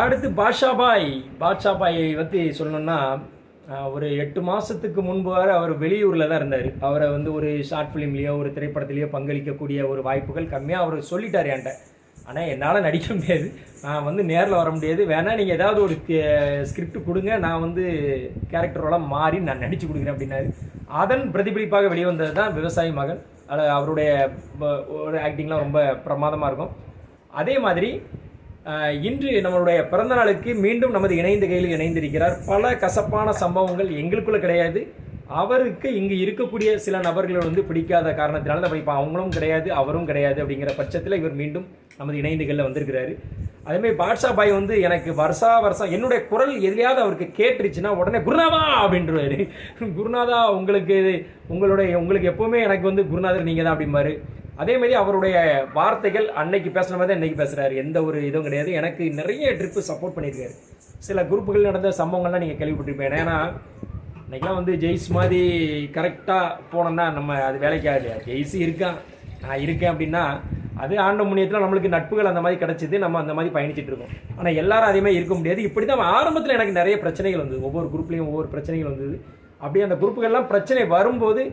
அடுத்து பாட்ஷா பாய் பாட்ஷா பாயை பற்றி சொல்லணும்னா ஒரு எட்டு மாதத்துக்கு முன்பு வர அவர் வெளியூரில் தான் இருந்தார். அவரை வந்து ஒரு ஷார்ட் ஃபிலிம்லேயோ ஒரு திரைப்படத்துலேயோ பங்களிக்கக்கூடிய ஒரு வாய்ப்புகள் கம்மியாக அவர் சொல்லிட்டார் என்கிட்ட. ஆனால் என்னால் நடிக்க முடியாது. நான் வந்து நேரில் வர முடியாது. வேணால் நீங்கள் ஏதாவது ஒரு ஸ்கிரிப்ட் கொடுங்க. நான் வந்து கேரக்டரோட மாறி நான் நடித்து கொடுக்குறேன் அப்படின்னாரு. அதன் பிரதிபலிப்பாக வெளிவந்தது தான் விவசாயி மகன். அதில் அவருடைய ஒரு ஆக்டிங்லாம் ரொம்ப பிரமாதமாக இருக்கும். அதே மாதிரி இன்று நம்மளுடைய பிறந்த நாளுக்கு மீண்டும் நமது இணைந்த கையில் இணைந்திருக்கிறார். பல கசப்பான சம்பவங்கள் எங்களுக்குள்ள கிடையாது. அவருக்கு இங்கு இருக்கக்கூடிய சில நபர்கள் வந்து பிடிக்காத காரணத்தினால தான் இப்போ அவங்களும் கிடையாது அவரும் கிடையாது அப்படிங்கிற பட்சத்தில் இவர் மீண்டும் நமது இணைந்துகளில் வந்திருக்கிறாரு. அதேமாதிரி பாட்ஷா பாய் வந்து எனக்கு வருஷா வருஷம் என்னுடைய குரல் எதிலையாவது அவருக்கு கேட்டுருச்சுன்னா உடனே குருநாதா அப்படின்றவாரு குருநாதா உங்களுக்கு உங்களுடைய உங்களுக்கு எப்போவுமே எனக்கு வந்து குருநாதர் நீங்கள் தான் அப்படிம்பாரு. அதே மாதிரி அவருடைய வார்த்தைகள் அன்னைக்கு பேசுன மாதிரி தான் இன்னைக்கு பேசுகிறாரு எந்த ஒரு இதுவும் கிடையாது. எனக்கு நிறைய ட்ரிப்பு சப்போர்ட் பண்ணியிருக்காரு. சில குரூப்புகள் நடந்த சம்பவங்கள்லாம் நீங்கள் கேள்விப்பட்டிருப்பேன் ஏன்னா இன்றைக்கெலாம் வந்து ஜெய்ஸ் மாதிரி கரெக்டாக போனோம்னா நம்ம அது வேலைக்கு ஆகலையா? ஜெய்ஸ் இருக்கான். நான் இருக்கேன் அப்படின்னா அது ஆண்ட முன்னியத்தில் நம்மளுக்கு நட்புகள் அந்த மாதிரி கிடச்சிது. நம்ம அந்த மாதிரி பயணிச்சுட்டு இருக்கோம். ஆனால் எல்லாரும் அதே மாதிரி இருக்க முடியாது. இப்படி தான் ஆரம்பத்தில் எனக்கு நிறைய பிரச்சனைகள் வந்தது. ஒவ்வொரு குரூப்லேயும் ஒவ்வொரு பிரச்சனைகள் வந்தது. அப்படியே அந்த குரூப்புகள்லாம் பிரச்சனை வரும்போது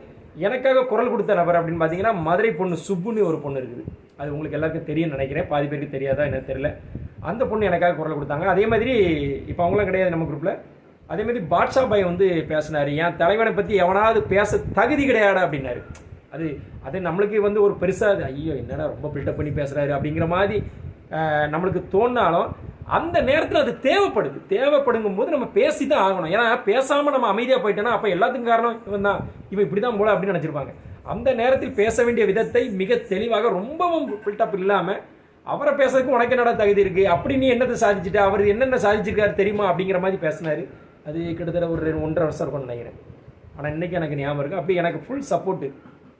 எனக்காக குரல் கொடுத்த நபர் அப்படின்னு பார்த்தீங்கன்னா மதுரை பொண்ணு சுப்புன்னு ஒரு பொண்ணு இருக்குது. அது உங்களுக்கு எல்லாருக்கும் தெரியும்னு நினைக்கிறேன். பாதி பேருக்கு தெரியாதா என்ன தெரியல. அந்த பொண்ணு எனக்காக குரல் கொடுத்தாங்க. அதே மாதிரி இப்போ அவங்களாம் கிடையாது நம்ம குரூப்பில் அதே மாதிரி பாட்ஷா பாய் வந்து பேசினார். என் தலைவனை பற்றி எவனாவது பேச தகுதி கிடையாடா அப்படின்னாரு. அது அது நம்மளுக்கு வந்து ஒரு பெருசாக ஐயோ என்னடா ரொம்ப பில்டப் பண்ணி பேசுகிறாரு அப்படிங்கிற மாதிரி நம்மளுக்கு தோணினாலும் அந்த நேரத்தில் அது தேவைப்படுது. தேவைப்படுங்கும் போது நம்ம பேசி தான் ஆகணும். ஏன்னா பேசாமல் நம்ம அமைதியாக போயிட்டோன்னா அப்போ எல்லாத்துக்கும் காரணம் இவன் தான் இவன் இப்படி தான் போல அப்படின்னு நினச்சிருப்பாங்க. அந்த நேரத்தில் பேச வேண்டிய விதத்தை மிக தெளிவாக ரொம்பவும் பில்டப் இல்லாமல் அவரை பேசுறதுக்கு உனக்கு என்னடா தகுதி இருக்குது அப்படி நீ என்னத்தை சாதிச்சுட்டு? அவர் என்னென்ன சாதிச்சிருக்காரு தெரியுமா? அப்படிங்கிற மாதிரி பேசினாரு. அது கிட்டத்தட்ட ஒரு ரெண்டு- ஒன்றரை வருஷம் இருக்கும்னு நினைக்கிறேன். ஆனால் இன்றைக்கி எனக்கு ஞாபகம் இருக்குது அப்படி எனக்கு ஃபுல் சப்போர்ட்டு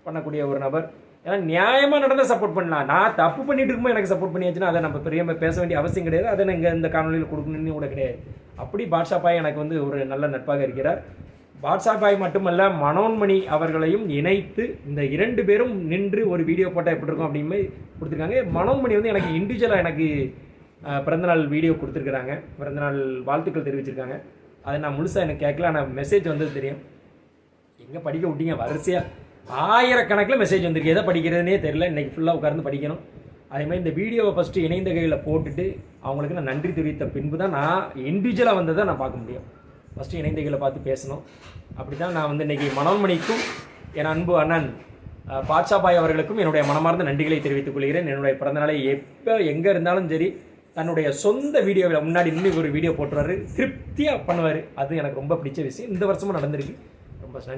பண்ணக்கூடிய ஒரு நபர் ஏன்னா நியாயமாக நடந்தால் சப்போர்ட் பண்ணலாம். நான் தப்பு பண்ணிட்டு இருக்கும்போது எனக்கு சப்போர்ட் பண்ணியாச்சுன்னா அதை நம்ம பெரிய பேச வேண்டிய அவசியம் கிடையாது. அதை நீங்கள் இந்த காணொலியில் கொடுக்கணும்னு கூட கிடையாது. அப்படி பாட்ஷா பாய் எனக்கு வந்து ஒரு நல்ல நட்பாக இருக்கிறார். பாட்ஷா பாய் மட்டுமல்ல மனோன்மணி அவர்களையும் இணைத்து இந்த இரண்டு பேரும் நின்று ஒரு வீடியோ போட்டால் எப்படி இருக்கும் அப்படின்னு கொடுத்துருக்காங்க. மனோன்மணி வந்து எனக்கு இண்டிவிஜுவலாக எனக்கு பிறந்தநாள் வீடியோ கொடுத்துருக்குறாங்க. பிறந்தநாள் வாழ்த்துக்கள் தெரிவிச்சிருக்காங்க. அதை நான் முழுசாக எனக்கு கேட்கல. ஆனால் மெசேஜ் வந்தது தெரியும். எங்கே படிக்க விட்டீங்க? வரிசையாக ஆயிரக்கணக்கில் மெசேஜ் வந்திருக்கு. எதை படிக்கிறதுனே தெரியல. இன்றைக்கி ஃபுல்லாக உட்கார்ந்து படிக்கணும். அதே மாதிரி இந்த வீடியோவை ஃபஸ்ட்டு இணைந்த கையில் போட்டுட்டு அவங்களுக்கு நான் நன்றி தெரிவித்த பின்பு தான் நான் இண்டிவிஜுவலாக வந்ததை நான் பார்க்க முடியும். ஃபஸ்ட்டு இணைந்த கையில் பார்த்து பேசணும். அப்படி தான் நான் வந்து இன்றைக்கி மனோன்மணிக்கும் என் அன்பு அண்ணன் பாட்சாபாய் அவர்களுக்கும் என்னுடைய மனமார்ந்த நன்றிகளை தெரிவித்துக் கொள்கிறேன். என்னுடைய பிறந்தநாளை எப்போ எங்கே இருந்தாலும் சரி தன்னுடைய சொந்த வீடியோவில் முன்னாடி நின்று ஒரு வீடியோ போட்டுருவாரு. திருப்தியாக பண்ணுவார். அது எனக்கு ரொம்ப பிடிச்ச விஷயம். இந்த வருஷமும் நடந்திருக்கு. ரொம்ப நன்றி